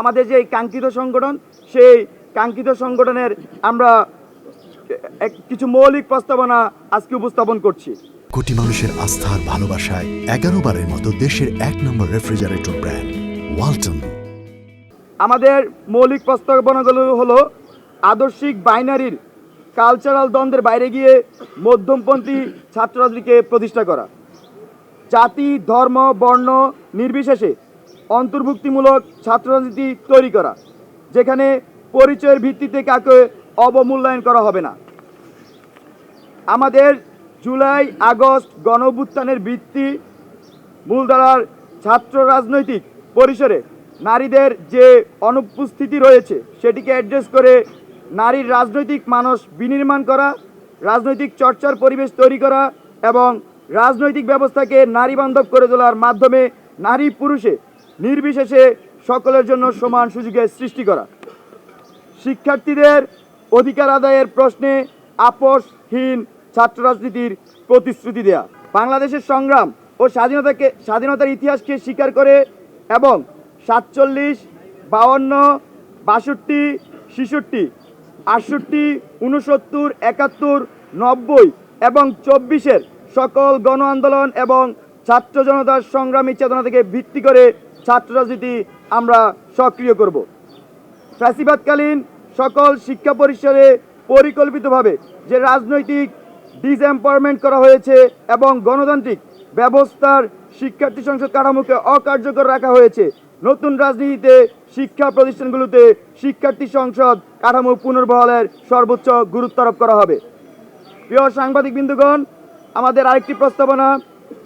আমাদের যে কাঙ্ক্ষিত সংগঠন সেই কাঙ্ক্ষিত সংগঠনের আমরা কিছু মৌলিক প্রস্তাবনা আজকে উপস্থাপন করছি। কোটি মানুষের আস্থার ভালোবাসায় এগারো বারের মতো দেশের এক নম্বর রেফ্রিজারেটর ব্র্যান্ড ওয়ালটন। আমাদের মৌলিক প্রস্তাবনাগুলো হলো আদর্শিক বাইনারির কালচারাল দ্বন্দ্বের বাইরে গিয়ে মধ্যমপন্থী ছাত্ররাজনীতিকে প্রতিষ্ঠা করা। জাতি ধর্ম বর্ণ নির্বিশেষে অন্তর্ভুক্তিমূলক ছাত্ররাজনীতি তৈরি করা, যেখানে পরিচয়ের ভিত্তিতে কাকে অবমূল্যায়ন করা হবে না। আমাদের জুলাই, আগস্ট গণঅভ্যুত্থানের ভিত্তি মূলধারার ছাত্র রাজনৈতিক পরিসরে নারীদের যে অনুপস্থিতি রয়েছে, সেটিকে অ্যাড্রেস করে নারীর রাজনৈতিক মানস বিনির্মাণ করা, রাজনৈতিক চর্চার পরিবেশ তৈরি করা এবং রাজনৈতিক ব্যবস্থাকে নারী বান্ধব করে তোলার মাধ্যমে নারী পুরুষে নির্বিশেষে সকলের জন্য সমান সুযোগের সৃষ্টি করা। শিক্ষার্থীদের অধিকার আদায়ের প্রশ্নে আপোষহীন ছাত্র রাজনীতির প্রতিশ্রুতি দেয়া। বাংলাদেশের সংগ্রাম ও স্বাধীনতাকে স্বাধীনতার ইতিহাসকে স্বীকার করে এবং সাতচল্লিশ, বাউন্ন, বাষট্টি, ছেষট্টি, আটষট্টি উনসত্তর একাত্তর, নব্বই এবং চব্বিশের সকল গণ আন্দোলন এবং ছাত্র জনতার সংগ্রামী চেতনা থেকে ভিত্তি করে ছাত্র রাজনীতি আমরা সক্রিয় করব। ফ্যাসিবাদকালীন সকল শিক্ষা পরিসরে পরিকল্পিতভাবে যে রাজনৈতিক ডিসএম্পাওয়ারমেন্ট করা হয়েছে এবং গণতান্ত্রিক ব্যবস্থার শিক্ষার্থী সংসদ কাঠামোকে অকার্যকর রাখা হয়েছে, নতুন রাজনীতিতে শিক্ষা প্রতিষ্ঠানগুলোতে শিক্ষার্থী সংসদ কাঠামো পুনর্বহালের সর্বোচ্চ গুরুত্ব আরোপ করা হবে। প্রিয় সাংবাদিক বিন্দুগণ আমাদের আরেকটি প্রস্তাবনা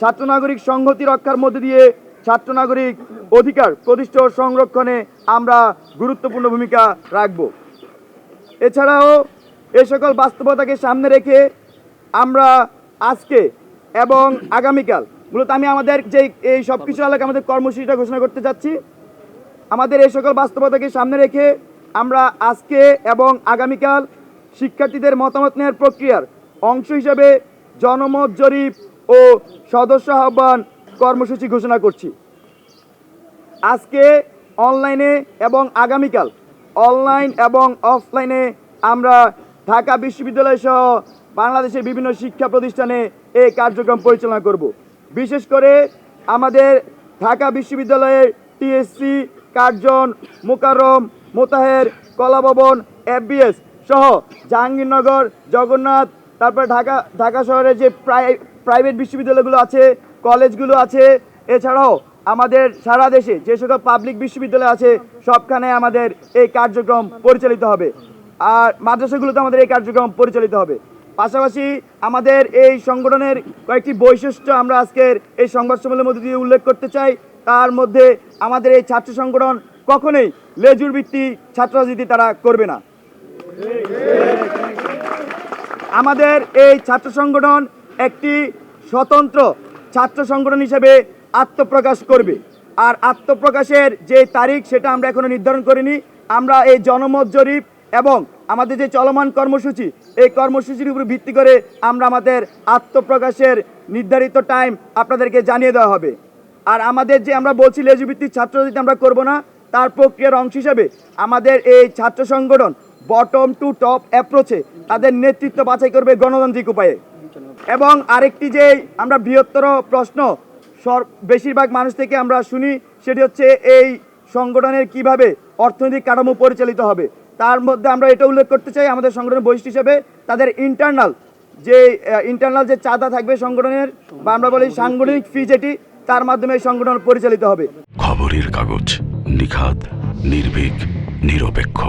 ছাত্র নাগরিক সংহতি রক্ষার মধ্যে দিয়ে ছাত্র নাগরিক অধিকার প্রতিষ্ঠা সংরক্ষণে আমরা গুরুত্বপূর্ণ ভূমিকা রাখব। এছাড়াও এ সকল বাস্তবতাকে সামনে রেখে আমরা আজকে এবং আগামীকাল, মূলত আমি আমাদের যে এই সব কিছু এলাকা আমাদের কর্মসূচিটা ঘোষণা করতে যাচ্ছি, আমাদের এই সকল বাস্তবতাকে সামনে রেখে আমরা আজকে এবং আগামীকাল শিক্ষার্থীদের মতামত নেওয়ার প্রক্রিয়ার অংশ হিসেবে জনমত জরিপ ও সদস্য আহ্বান কর্মসূচি ঘোষণা করছি। আজকে অনলাইনে এবং আগামীকাল অনলাইন এবং অফলাইনে আমরা ঢাকা বিশ্ববিদ্যালয় সহ বাংলাদেশের বিভিন্ন শিক্ষা প্রতিষ্ঠানে এই কার্যক্রম পরিচালনা করব। বিশেষ করে আমাদের ঢাকা বিশ্ববিদ্যালয়ের TSC Curzon Mokarram Motaher, Kalabhaban FBS সহ জাহাঙ্গীরনগর, জগন্নাথ, তারপর ঢাকা ঢাকা শহরে যে প্রাই প্রাইভেট বিশ্ববিদ্যালয়গুলো আছে কলেজগুলো আছে, এছাড়াও আমাদের সারা দেশে যে সকল পাবলিক বিশ্ববিদ্যালয় আছে, সবখানে আমাদের এই কার্যক্রম পরিচালিত হবে। আর মাদ্রাসাগুলোতে আমাদের এই কার্যক্রম পরিচালিত হবে। পাশাপাশি আমাদের এই সংগঠনের কয়েকটি বৈশিষ্ট্য আমরা আজকের এই সংবাদ সম্মেলনের মধ্যে দিয়ে উল্লেখ করতে চাই। তার মধ্যে আমাদের এই ছাত্র সংগঠন কখনোই লেজুর ভিত্তিক ছাত্র রাজনীতি তারা করবে না। আমাদের এই ছাত্র সংগঠন একটি স্বতন্ত্র ছাত্র সংগঠন হিসেবে আত্মপ্রকাশ করবে। আর আত্মপ্রকাশের যে তারিখ, সেটা আমরা এখনও নির্ধারণ করিনি। আমরা এই জনমত জরিপ এবং আমাদের যে চলমান কর্মসূচি, এই কর্মসূচির উপর ভিত্তি করে আমরা আমাদের আত্মপ্রকাশের নির্ধারিত টাইম আপনাদেরকে জানিয়ে দেওয়া হবে। আর আমাদের যে আমরা বলছি লেজুভিত্তিক ছাত্র রাজনীতি আমরা করব না, তার প্রক্রিয়ার অংশ হিসেবে আমাদের এই ছাত্র সংগঠন বটম টু টপ অ্যাপ্রোচে তাদের নেতৃত্ব বাছাই করবে গণতান্ত্রিক উপায়ে। এবং আরেকটি যে আমরা বৃহত্তর প্রশ্ন বেশিরভাগ মানুষ থেকে আমরা শুনি, সেটি হচ্ছে এই সংগঠনের কীভাবে অর্থনৈতিক কাঠামো পরিচালিত হবে। তার মধ্যে আমরা এটা উল্লেখ করতে চাই, আমাদের সংগঠনের বৈশিষ্ট্য হিসেবে তাদের ইন্টারনাল যে ইন্টারনাল যে চাঁদা থাকবে সংগঠনের, বা আমরা বলি সাংগঠনিক ফি যেটি, তার মাধ্যমে এই সংগঠন পরিচালিত হবে। খবরের কাগজ নিখাত নির্ভীক, নিরপেক্ষ।